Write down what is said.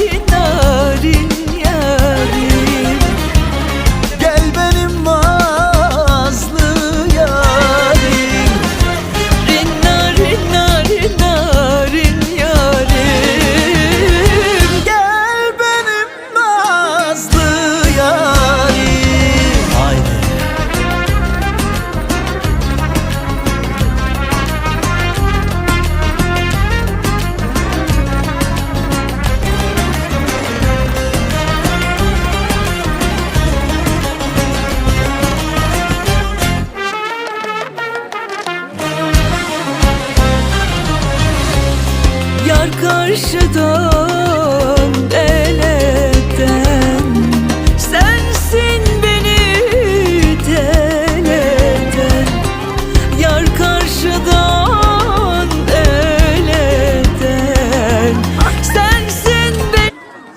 Gelin Yar karşıda.